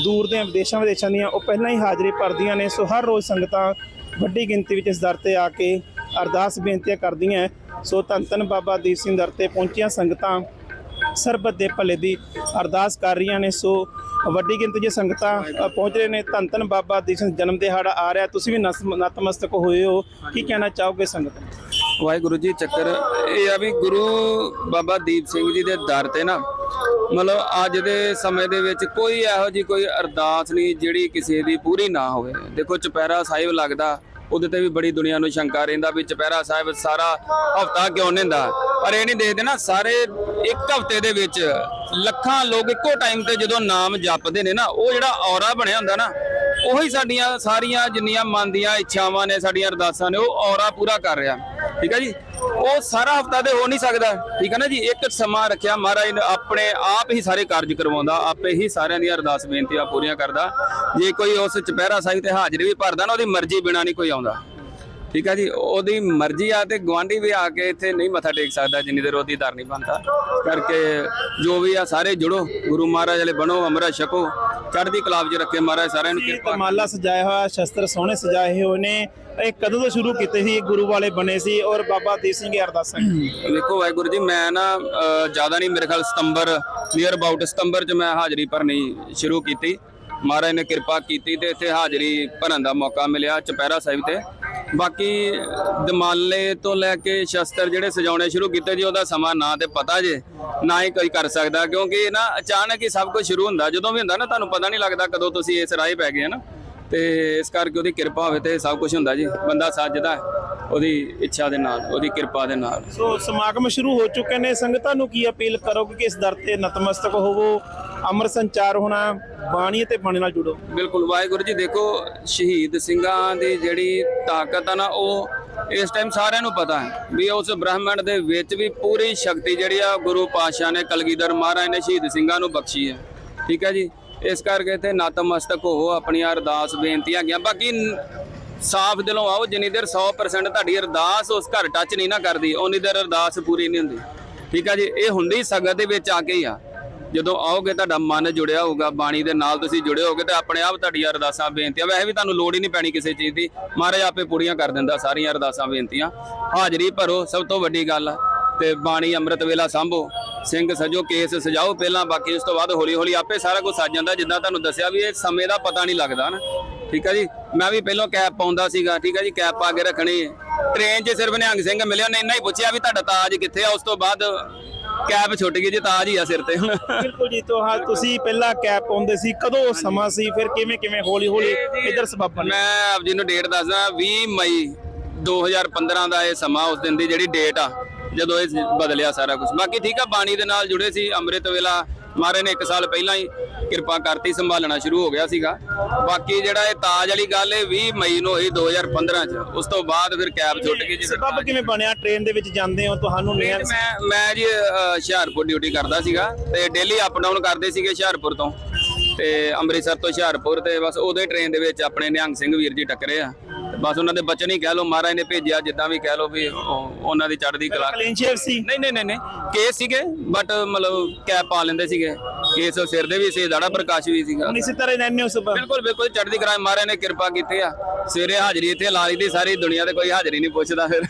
ਦੂਰ ਦੇ ਵਿਦੇਸ਼ਾਂ ਵਿਦੇਸ਼ਾਂ ਦੀਆਂ, ਉਹ ਪਹਿਲਾਂ ਹੀ ਹਾਜ਼ਰੀ ਭਰਦੀਆਂ ਨੇ। ਸੋ ਹਰ ਰੋਜ਼ ਸੰਗਤਾਂ ਵੱਡੀ ਗਿਣਤੀ ਵਿੱਚ ਇਸ ਦਰ ਤੇ ਆ ਕੇ ਅਰਦਾਸ ਬੇਨਤੀਆਂ ਕਰਦੀਆਂ ਸੋ ਧੰਨ ਧੰਨ ਬਾਬਾ ਦੀਪ ਸਿੰਘ ਦਰ ਤੇ ਪਹੁੰਚੀਆਂ ਸੰਗਤਾਂ ਸਰਬਤ ਦੇ ਭਲੇ ਦੀ ਅਰਦਾਸ ਕਰ ਰਹੀਆਂ ਨੇ। ਸੋ ਵੱਡੀ ਗਿਣਤੀ 'ਚ ਸੰਗਤਾਂ ਪਹੁੰਚ ਰਹੇ ਨੇ। ਧੰਨ ਧੰਨ ਬਾਬਾ ਦੀਪ ਸਿੰਘ, ਜਨਮ ਦਿਹਾੜਾ ਆ ਰਿਹਾ। ਤੁਸੀਂ ਵੀ ਨਸ- ਨਤਮਸਤਕ ਹੋਏ ਹੋ। ਕੀ ਕਹਿਣਾ ਚਾਹੋਗੇ ਸੰਗਤ? ਵਾਹਿਗੁਰੂ ਜੀ, ਚੱਕਰ ਇਹ ਆ ਵੀ ਗੁਰੂ ਬਾਬਾ ਦੀਪ ਸਿੰਘ ਜੀ ਦੇ ਦਰ ਤੇ ਨਾ ਮਤਲਬ ਅੱਜ ਦੇ ਸਮੇਂ ਦੇ ਵਿੱਚ ਕੋਈ ਇਹੋ ਜੀ ਕੋਈ ਅਰਦਾਸ ਨਹੀਂ ਜਿਹੜੀ ਕਿਸੇ ਦੀ ਪੂਰੀ ਨਾ ਹੋਵੇ। ਦੇਖੋ ਚੁਪਹਿਰਾ ਸਾਹਿਬ ਲੱਗਦਾ, ਉਹਦੇ ਤੇ ਵੀ ਬੜੀ ਦੁਨੀਆ ਨੂੰ ਸ਼ੰਕਾ ਰਹਿੰਦਾ ਵੀ ਚੁਪਹਿਰਾ ਸਾਹਿਬ ਸਾਰਾ ਹਫਤਾ ਕਿਉਂ ਨਿੰਦਾ ਪਰ ਇਹ ਨਹੀਂ ਦੇਖਦੇ ਨਾ, ਸਾਰੇ ਇੱਕ ਹਫ਼ਤੇ ਦੇ ਵਿੱਚ ਲੱਖਾਂ ਲੋਕ ਇੱਕੋ ਟਾਈਮ ਤੇ ਜਦੋਂ ਨਾਮ ਜਪਦੇ ਨੇ ਨਾ, ਉਹ ਜਿਹੜਾ ਔਰਾ ਬਣਿਆ ਹੁੰਦਾ ਨਾ, ਉਹੀ ਸਾਡੀਆਂ ਸਾਰੀਆਂ ਜਿੰਨੀਆਂ ਮਨ ਦੀਆਂ ਇੱਛਾਵਾਂ ਨੇ, ਸਾਡੀਆਂ ਅਰਦਾਸਾਂ ਨੇ, ਉਹ ਔਰਾ ਪੂਰਾ ਕਰ ਰਿਹਾ। ਠੀਕ ਹੈ ਜੀ? ਉਹ ਸਾਰਾ ਹਫਤਾ ਤੇ ਹੋ ਨਹੀਂ ਸਕਦਾ। ਠੀਕ ਹੈ ਨਾ ਜੀ? ਇੱਕ ਸਮਾਂ ਰੱਖਿਆ ਮਹਾਰਾਜ ਨੇ ਆਪਣੇ ਆਪ ਹੀ ਸਾਰੇ ਕਾਰਜ ਕਰਵਾਉਂਦਾ ਆਪੇ ਹੀ ਸਾਰਿਆਂ ਦੀਆਂ ਅਰਦਾਸ ਬੇਨਤੀਆਂ ਪੂਰੀਆਂ ਕਰਦਾ। ਜੇ ਕੋਈ ਉਸ ਚੁਪਹਿਰਾ ਸਾਹਿਬ ਤੇ ਹਾਜ਼ਰੀ ਵੀ ਭਰਦਾ ਨਾ ਉਹਦੀ ਮਰਜ਼ੀ ਬਿਨਾ ਨਹੀਂ ਕੋਈ ਆਉਂਦਾ। ਠੀਕ ਹੈ ਜੀ? ਉਹਦੀ ਮਰਜ਼ੀ ਆ ਤੇ ਗਵਾਂਢੀ ਵੀ ਆ ਕੇ ਇੱਥੇ ਨਹੀਂ ਮੱਥਾ ਟੇਕ ਸਕਦਾ ਜਿੰਨੀ ਦੇਰ ਉਹਦੀ ਦਰ ਨਹੀਂ ਬਣਦਾ। ਕਰਕੇ ਜੋ ਵੀ ਆ ਸਾਰੇ ਜੁੜੋ। ਗੁਰੂ ਮਹਾਰਾਜ ਵਾਲੇ ਬਣੋ ਅੰਮ੍ਰਿਤ ਛਕੋ। ਚੜ੍ਹਦੀ ਕਲਾ ਵਿੱਚ ਰੱਖੇ ਮਹਾਰਾਜ ਸਾਰਿਆਂ ਨੂੰ ਕਿਰਪਾ ਕਮਾਲਾ ਸਜਾਇਆ ਹੋਇਆ ਸ਼ਸਤਰ ਸੋਹਣੇ ਸਜਾਏ ਹੋਏ ਨੇ। ਇਹ ਕਦੋਂ ਤੋਂ ਸ਼ੁਰੂ ਕੀਤੇ ਸੀ? ਗੁਰੂ ਵਾਲੇ ਬਣੇ ਸੀ ਔਰ ਬਾਬਾ ਦੀਪ ਸਿੰਘ ਦੀਆਂ ਅਰਦਾਸਾਂ ਵੇਖੋ ਵਾਹਿਗੁਰੂ ਜੀ, ਮੈਂ ਨਾ ਜ਼ਿਆਦਾ ਨਹੀਂ ਮੇਰੇ ਖਿਆਲ ਸਤੰਬਰ ਨੀਅਰ ਅਬਾਊਟ ਸਤੰਬਰ ਚ ਮੈਂ ਹਾਜ਼ਰੀ ਭਰਨੀ ਸ਼ੁਰੂ ਕੀਤੀ। ਮਹਾਰਾਜ ਨੇ ਕਿਰਪਾ ਕੀਤੀ ਤੇ ਇੱਥੇ ਹਾਜ਼ਰੀ ਭਰਨ ਦਾ ਮੌਕਾ ਮਿਲਿਆ ਚੁਪਹਿਰਾ ਸਾਹਿਬ ਤੇ। ਬਾਕੀ ਦਮਾਲੇ ਤੋਂ ਲੈ ਕੇ ਸ਼ਸਤਰ ਜਿਹੜੇ ਸਜਾਉਣੇ ਸ਼ੁਰੂ ਕੀਤੇ ਜੀ, ਉਹਦਾ ਸਮਾਂ ਨਾ ਤੇ ਪਤਾ ਜੇ, ਨਾ ਹੀ ਕੋਈ ਕਰ ਸਕਦਾ। ਕਿਉਂਕਿ ਨਾ ਅਚਾਨਕ ਹੀ ਸਭ ਕੁਝ ਸ਼ੁਰੂ ਹੁੰਦਾ। ਜਦੋਂ ਵੀ ਹੁੰਦਾ ਨਾ, ਤੁਹਾਨੂੰ ਪਤਾ ਨਹੀਂ ਲੱਗਦਾ ਕਦੋਂ ਤੁਸੀਂ ਇਸ ਰਾਹ ਪੈ ਗਏ ਨਾ। ਤੇ ਇਸ ਕਰਕੇ ਉਹਦੀ ਕਿਰਪਾ ਹੋਵੇ ਤੇ ਸਭ ਕੁਝ ਹੁੰਦਾ ਜੀ। ਬੰਦਾ ਸੱਜਦਾ ਉਹਦੀ ਇੱਛਾ ਦੇ ਨਾਲ ਉਹਦੀ ਕਿਰਪਾ ਦੇ ਨਾਲ। ਸੋ ਸਮਾਗਮ ਸ਼ੁਰੂ ਹੋ ਚੁੱਕੇ ਨੇ। ਸੰਗਤਾਂ ਨੂੰ ਕੀ ਅਪੀਲ ਕਰੋਗੇ ਕਿ ਇਸ ਦਰ ਤੇ ਨਤਮਸਤਕ ਹੋਵੋ? ਅੰਮ੍ਰਿਤ ਸੰਚਾਰ ਹੋਣਾ ਬਾਣੀ ਅਤੇ ਬਾਣੀ ਨਾਲ ਜੁੜੋ। ਬਿਲਕੁਲ। ਵਾਹਿਗੁਰੂ ਜੀ ਦੇਖੋ ਸ਼ਹੀਦ ਸਿੰਘਾਂ ਦੀ ਜਿਹੜੀ ਤਾਕਤ ਆ ਨਾ ਉਹ ਇਸ ਟਾਈਮ ਸਾਰਿਆਂ ਨੂੰ ਪਤਾ ਹੈ ਵੀ ਉਸ ਬ੍ਰਹਮੰਡ ਦੇ ਵਿੱਚ ਵੀ ਪੂਰੀ ਸ਼ਕਤੀ ਜਿਹੜੀ ਆ ਗੁਰੂ ਪਾਤਸ਼ਾਹ ਨੇ ਕਲਗੀਧਰ ਮਹਾਰਾਜ ਨੇ ਸ਼ਹੀਦ ਸਿੰਘਾਂ ਨੂੰ ਬਖਸ਼ੀ ਹੈ। ਠੀਕ ਹੈ ਜੀ? ਇਸ ਕਰਕੇ ਇੱਥੇ ਨਤਮਸਤਕ ਹੋਵੋ ਆਪਣੀਆਂ ਅਰਦਾਸ ਬੇਨਤੀਆਂ ਹੈਗੀਆਂ ਬਾਕੀ ਸਾਫ਼ ਦਿਲੋਂ ਆਓ, ਜਿੰਨੀ ਦੇਰ 100% ਤੁਹਾਡੀ ਅਰਦਾਸ ਉਸ ਘਰ ਟੱਚ ਨਹੀਂ ਨਾ ਕਰਦੀ ਉਨੀ ਦੇਰ ਅਰਦਾਸ ਪੂਰੀ ਨਹੀਂ ਹੁੰਦੀ। ਠੀਕ ਆ ਜੀ? ਇਹ ਹੁੰਦੀ ਸੰਗਤ ਦੇ ਵਿੱਚ ਆ ਕੇ ਹੀ ਆ। ਜਦੋਂ ਆਓਗੇ ਤੁਹਾਡਾ ਮਨ ਜੁੜਿਆ ਹੋਊਗਾ, ਬਾਣੀ ਦੇ ਨਾਲ ਤੁਸੀਂ ਜੁੜੇ ਹੋਗੇ ਤੇ ਆਪਣੇ ਆਪ ਤੁਹਾਡੀਆਂ ਅਰਦਾਸਾਂ ਬੇਨਤੀਆਂ, ਵੈਸੇ ਵੀ ਤੁਹਾਨੂੰ ਲੋੜ ਹੀ ਨਹੀਂ ਪੈਣੀ ਕਿਸੇ ਚੀਜ਼ ਦੀ। ਮਹਾਰਾਜ ਆਪੇ ਪੂਰੀਆਂ ਕਰ ਦਿੰਦਾ ਸਾਰੀਆਂ ਅਰਦਾਸਾਂ, ਬੇਨਤੀਆਂ। ਹਾਜ਼ਰੀ ਭਰੋ, ਸਭ ਤੋਂ ਵੱਡੀ ਗੱਲ ਆ। ਤੇ ਬਾਣੀ ਅੰਮ੍ਰਿਤ ਵੇਲਾ ਸੰਭੋ। ਸਿੰਘ ਸਜੋ ਕੇਸ ਸਜਾਓ ਪਹਿਲਾਂ ਬਾਕੀ ਉਸ ਤੋਂ ਬਾਅਦ ਹੌਲੀ ਹੌਲੀ ਆਪੇ ਸਾਰਾ ਕੁਝ ਸੱਜ ਜਾਂਦਾ। ਜਿੱਦਾਂ ਤੁਹਾਨੂੰ ਦੱਸਿਆ ਵੀ ਇਹ ਸਮੇਂ ਦਾ ਪਤਾ ਨਹੀਂ ਲੱਗਦਾ ਨਾ। ਠੀਕ ਆ ਜੀ? ਮੈਂ ਵੀ ਪਹਿਲਾਂ ਕੈਪ ਪਾਉਂਦਾ ਸੀਗਾ। ਠੀਕ ਆ ਜੀ? ਕੈਪ ਪਾ ਕੇ ਰੱਖਣੀ ਹੈ ਟ੍ਰੇਨ 'ਚ ਸਿਰਫ ਨਿਹੰਗ ਸਿੰਘ ਮਿਲਿਆ। ਉਹਨੇ ਇੰਨਾ ਹੀ ਪੁੱਛਿਆ ਵੀ ਤੁਹਾਡਾ ਤਾਜ ਕਿੱਥੇ ਆ? ਉਸ ਤੋਂ ਬਾਅਦ ਕੈਪ ਛੁੱਟ ਗਈ ਜੀ ਤਾਜ ਹੀ ਆ ਸਿਰ ਤੇ ਹੁਣ। ਬਿਲਕੁਲ ਜੀ ਤੁਹਾ ਤੁਸੀਂ ਪਹਿਲਾਂ ਕੈਪ ਪਾਉਂਦੇ ਸੀ। ਕਦੋਂ ਸਮਾਂ ਸੀ? ਫਿਰ ਕਿਵੇਂ ਕਿਵੇਂ ਹੌਲੀ ਹੌਲੀ ਇਧਰ ਸਬੱਬ ਨੇ? ਮੈਂ ਆਪ ਜੀ ਨੂੰ ਡੇਟ ਦੱਸਦਾ 20 ਮਈ 2015 ਦਾ ਇਹ ਸਮਾਂ ਉਸ ਦਿਨ ਦੀ ਜਿਹੜੀ ਡੇਟ ਆ ਜਦੋਂ ਇਹ ਬਦਲਿਆ ਸਾਰਾ ਕੁਝ ਬਾਕੀ ਠੀਕ ਆ ਬਾਣੀ ਦੇ ਨਾਲ ਜੁੜੇ ਸੀ ਅੰਮ੍ਰਿਤ ਵੇਲਾ ਮਹਾਰਾਜ ਨੇ 1 ਸਾਲ ਪਹਿਲਾਂ ਹੀ ਕਿਰਪਾ ਕਰਤੀ ਸੰਭਾਲਣਾ ਸ਼ੁਰੂ ਹੋ ਗਿਆ ਸੀਗਾ। ਬਾਕੀ ਜਿਹੜਾ ਇਹ ਤਾਜ ਵਾਲੀ ਗੱਲ ਇਹ 20 ਮਈ ਨੂੰ ਹੋਈ 2015 ਚ। ਉਸ ਤੋਂ ਬਾਅਦ ਫਿਰ ਕੈਬ ਛੁੱਟ ਗਈ ਜੀ ਸਬੱਬ ਕਿਵੇਂ ਬਣਿਆ? ਟ੍ਰੇਨ ਦੇ ਵਿੱਚ ਜਾਂਦੇ ਹੋ ਤੁਹਾਨੂੰ ਮੈਂ ਮੈਂ ਜੀ ਹੁਸ਼ਿਆਰਪੁਰ ਡਿਊਟੀ ਕਰਦਾ ਸੀਗਾ ਤੇ ਡੇਲੀ ਅਪ ਡਾਊਨ ਕਰਦੇ ਸੀਗੇ ਹੁਸ਼ਿਆਰਪੁਰ ਤੋਂ। ਤੇ ਅੰਮ੍ਰਿਤਸਰ ਤੋਂ ਹੁਸ਼ਿਆਰਪੁਰ ਤੇ ਬਸ ਉਹਦੇ ਟ੍ਰੇਨ ਦੇ ਵਿੱਚ ਆਪਣੇ ਨਿਹੰਗ ਸਿੰਘ ਵੀਰ ਜੀ ਟੱਕਰੇ ਆ। ਬਸ ਉਹਨਾਂ ਦੇ ਬਚਨ ਹੀ ਕਹਿ ਲਓ ਮਹਾਰਾਜ ਨੇ ਭੇਜਿਆ ਜਿੱਦਾਂ ਵੀ ਕਹਿ ਲਓ ਵੀ ਉਹ- ਉਹਨਾਂ ਦੀ ਚੜ੍ਹਦੀ ਕਲਾ। ਕਲੀਨ ਸ਼ੇਵ ਸੀ? ਨਹੀਂ ਨਹੀਂ ਨਹੀਂ ਨਹੀਂ। ਕੇਸ ਸੀਗੇ ਬਟ ਮਤਲਬ ਕੈਪ ਪਾ ਲੈਂਦੇ ਸੀਗੇ। ਕੇਸ ਸਿਰ ਦੇ ਵੀ ਸੀ ਦਾੜਾ ਪ੍ਰਕਾਸ਼ ਵੀ ਸੀਗਾ। ਹੁਣ ਇਸੇ ਤਰ੍ਹਾਂ ਰਹਿੰਦੇ ਹੋ ਬਿਲਕੁਲ ਬਿਲਕੁਲ ਚੜ੍ਹਦੀ ਕਲਾ ਮਹਾਰਾਜ ਨੇ ਕਿਰਪਾ ਕੀਤੀ ਆ। ਸਵੇਰੇ ਹਾਜ਼ਰੀ ਇੱਥੇ ਲਾ ਲਈ ਦੀ ਸਾਰੀ ਦੁਨੀਆ ਤੇ ਕੋਈ ਹਾਜ਼ਰੀ ਨਹੀਂ ਪੁੱਛਦਾ ਫਿਰ।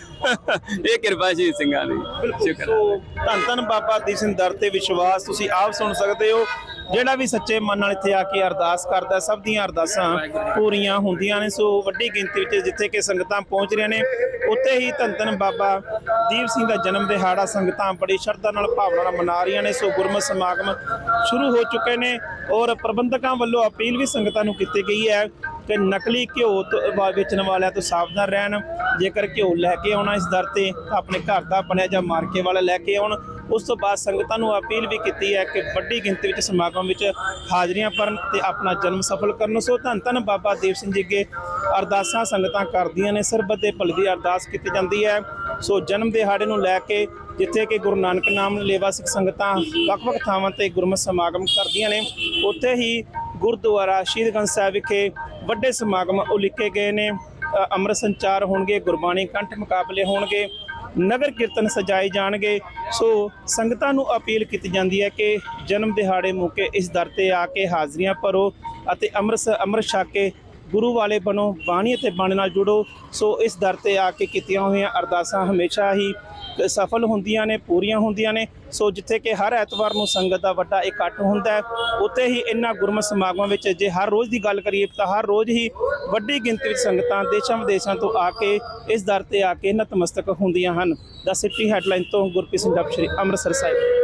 ਇਹ ਕਿਰਪਾ ਸ਼ਹੀਦ ਸਿੰਘਾਂ ਦੀ। ਸ਼ੁਕਰ ਸੋ ਧੰਨ ਧੰਨ ਬਾਬਾ ਦੀਪ ਸਿੰਘ ਦਰ ਤੇ ਵਿਸ਼ਵਾਸ ਤੁਸੀਂ ਆਪ ਸੁਣ ਸਕਦੇ ਹੋ। ਜਿਹੜਾ ਵੀ ਸੱਚੇ ਮਨ ਨਾਲ ਇੱਥੇ ਆ ਕੇ ਅਰਦਾਸ ਕਰਦਾ ਸਭ ਦੀਆਂ ਅਰਦਾਸਾਂ ਪੂਰੀਆਂ ਹੁੰਦੀਆਂ ਨੇ। ਸੋ ਵੱਡੀ ਗਿਣਤੀ ਵਿੱਚ ਜਿੱਥੇ ਕਿ ਸੰਗਤਾਂ ਪਹੁੰਚ ਰਹੀਆਂ ਨੇ ਉੱਥੇ ਹੀ ਧੰਨ ਧੰਨ ਬਾਬਾ ਦੀਪ ਸਿੰਘ ਦਾ ਜਨਮ ਦਿਹਾੜਾ ਸੰਗਤਾਂ ਬੜੀ ਸ਼ਰਧਾ ਨਾਲ ਭਾਵਨਾ ਨਾਲ ਮਨਾ ਰਹੀਆਂ ਨੇ। ਸੋ ਗੁਰਮਤਿ ਸਮਾਗਮ ਸ਼ੁਰੂ ਹੋ ਚੁੱਕੇ ਨੇ ਔਰ ਪ੍ਰਬੰਧਕਾਂ ਵੱਲੋਂ ਅਪੀਲ ਵੀ ਸੰਗਤਾਂ ਨੂੰ ਕੀਤੀ ਗਈ ਹੈ ਕਿ ਨਕਲੀ ਘਿਓ ਤੋਂ ਵਾ- ਵੇਚਣ ਵਾਲਿਆਂ ਤੋਂ ਸਾਵਧਾਨ ਰਹਿਣ। ਜੇਕਰ ਘਿਓ ਲੈ ਕੇ ਆਉਣਾ ਇਸ ਦਰ ਤੇ ਆਪਣੇ ਘਰ ਦਾ ਬਣਿਆ ਜਾਂ ਮਾਰਕੇ ਵਾਲਾ ਲੈ ਕੇ ਆਉਣ। ਉਸ ਤੋਂ ਬਾਅਦ ਸੰਗਤਾਂ ਨੂੰ ਅਪੀਲ ਵੀ ਕੀਤੀ ਹੈ ਕਿ ਵੱਡੀ ਗਿਣਤੀ ਵਿੱਚ ਸਮਾਗਮ ਵਿੱਚ ਹਾਜ਼ਰੀਆਂ ਭਰਨ ਤੇ ਆਪਣਾ ਜਨਮ ਸਫਲ ਕਰਨ। ਸੋ ਧੰਨ ਧੰਨ ਬਾਬਾ ਦੀਪ ਸਿੰਘ ਜੀ ਅੱਗੇ ਅਰਦਾਸਾਂ ਸੰਗਤਾਂ ਕਰਦੀਆਂ ਨੇ। ਸਰਬੱਤ ਦੇ ਭਲੇ ਦੀ ਅਰਦਾਸ ਕੀਤੀ ਜਾਂਦੀ ਹੈ। ਸੋ ਜਨਮ ਦਿਹਾੜੇ ਨੂੰ ਲੈ ਕੇ ਜਿੱਥੇ ਕਿ ਗੁਰੂ ਨਾਨਕ ਨਾਮ ਲੇਵਾ ਸਿੱਖ ਸੰਗਤਾਂ ਵੱਖ-ਵੱਖ ਥਾਵਾਂ ਤੇ ਗੁਰਮਤਿ ਸਮਾਗਮ ਕਰਦੀਆਂ ਨੇ, ਉੱਥੇ ਹੀ ਗੁਰਦੁਆਰਾ ਸ਼ਹੀਦਗੰਜ ਸਾਹਿਬ ਵਿਖੇ ਵੱਡੇ ਸਮਾਗਮ ਉਲੀਕੇ ਗਏ ਨੇ। ਅੰਮ੍ਰਿਤ ਸੰਚਾਰ ਹੋਣਗੇ, ਗੁਰਬਾਣੀ ਕੰਠ ਮੁਕਾਬਲੇ ਹੋਣਗੇ, ਨਗਰ ਕੀਰਤਨ ਸਜਾਏ ਜਾਣਗੇ। ਸੋ ਸੰਗਤਾਂ ਨੂੰ ਅਪੀਲ ਕੀਤੀ ਜਾਂਦੀ ਹੈ ਕਿ ਜਨਮ ਦਿਹਾੜੇ ਮੌਕੇ ਇਸ ਦਰ ਤੇ ਆ ਕੇ ਹਾਜ਼ਰੀਆਂ ਭਰੋ ਅਤੇ ਅੰਮ੍ਰਿਤ ਅੰਮ੍ਰਿਤ ਛਕ ਕੇ ਗੁਰੂ ਵਾਲੇ ਬਣੋ, ਬਾਣੀ ਅਤੇ ਬਾਣੀ ਨਾਲ ਜੁੜੋ। ਸੋ ਇਸ ਦਰ ਤੇ ਆ ਕੇ ਕੀਤੀਆਂ ਹੋਈਆਂ ਅਰਦਾਸਾਂ ਹਮੇਸ਼ਾ ਹੀ ਸਫਲ ਹੁੰਦੀਆਂ ਨੇ, ਪੂਰੀਆਂ ਹੁੰਦੀਆਂ ਨੇ। ਸੋ ਜਿੱਥੇ ਕਿ ਹਰ ਐਤਵਾਰ ਨੂੰ ਸੰਗਤ ਦਾ ਵੱਡਾ ਇਕੱਠ ਹੁੰਦਾ ਹੈ, ਉੱਥੇ ਹੀ ਇਹਨਾਂ ਗੁਰਮਤ ਸਮਾਗਮਾਂ ਵਿੱਚ ਜੇ ਹਰ ਰੋਜ਼ ਦੀ ਗੱਲ ਕਰੀਏ ਤਾਂ ਹਰ ਰੋਜ਼ ਹੀ ਵੱਡੀ ਗਿਣਤੀ ਵਿੱਚ ਸੰਗਤਾਂ ਦੇਸ਼ਾਂ ਵਿਦੇਸ਼ਾਂ ਤੋਂ ਆ ਕੇ ਇਸ ਦਰ ਤੇ ਆ ਕੇ ਨਤਮਸਤਕ ਹੁੰਦੀਆਂ ਹਨ। ਦਾ ਸਿਟੀ ਹੈਡਲਾਈਨ ਤੋਂ ਗੁਰਪ੍ਰੀਤ ਸਿੰਘ ਡੱਬ ਸ਼੍ਰੀ ਅੰਮ੍ਰਿਤਸਰ ਸਾਹਿਬ।